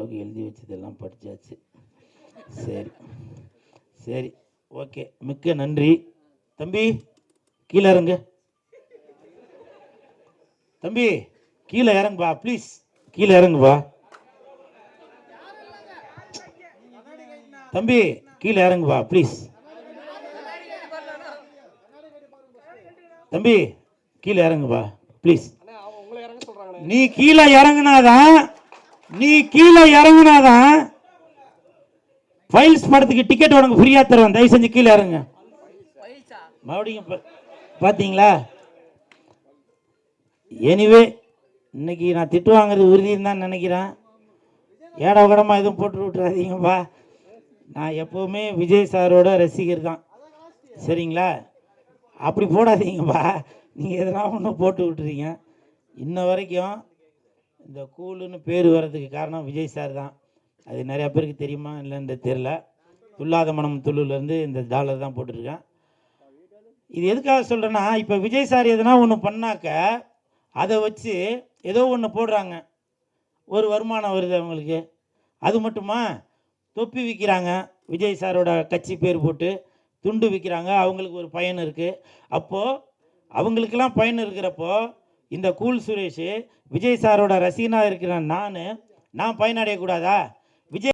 ஓரளவுக்கு எழுதி வச்சதெல்லாம் படித்தாச்சு சரி. சரி. ஓகே. மிக்க நன்றி. தம்பி கீழே இறங்கு. தம்பி கீழே இறங்குப்பா ப்ளீஸ் கீழே இறங்குப்பா. தம்பி கீழே இறங்குப்பா ப்ளீஸ் தம்பி கீழே இறங்குப்பா ப்ளீஸ் நீ கீழே இறங்குனாதான் நீ கீழே இறங்குனாதான் ஃபைல்ஸ் படத்துக்கு டிக்கெட் உனக்கு ஃப்ரீயாக தருவேன். தயவு செஞ்சு கீழே இறங்க மறுபடியும் பா- எனிவே இன்னைக்கு நான் திட்டு வாங்குறது உறுதின்னு தான் நினைக்கிறேன். ஏடா கூடமா எதுவும் போட்டு விட்டுறாதீங்கப்பா. நான் எப்போவுமே விஜய் சாரோட ரசிகர் தான் சரிங்களா? அப்படி போடாதீங்கப்பா. நீங்கள் எதனா ஒன்று போட்டு விட்டுறீங்க. இன்ன வரைக்கும் இந்த கூலுன்னு பேர் வர்றதுக்கு காரணம் விஜய் சார் தான். அது நிறையா பேருக்கு தெரியுமா இல்லைன்னு தெரில துல்லாத மனம் துள்ளுலேருந்து இந்த டாலர் தான் போட்டிருக்கேன். இது எதுக்காக சொல்கிறேன்னா இப்போ விஜய் சார் எதனா ஒன்று பண்ணாக்க அதை வச்சு ஏதோ ஒன்று போடுறாங்க. ஒரு வருமானம் வருது அவங்களுக்கு. அது மட்டுமா? தொப்பி விற்கிறாங்க விஜய் சாரோட கட்சி பேர் போட்டு துண்டு விற்கிறாங்க அவங்களுக்கு ஒரு பயன் இருக்குது அப்போது அவங்களுக்கெல்லாம் பயன் இருக்கிறப்போ இந்த கூல் சுரேஷ் விஜய் சாரோட ரசிகனாக இருக்கிற நான். நான் பயனடையக்கூடாதா?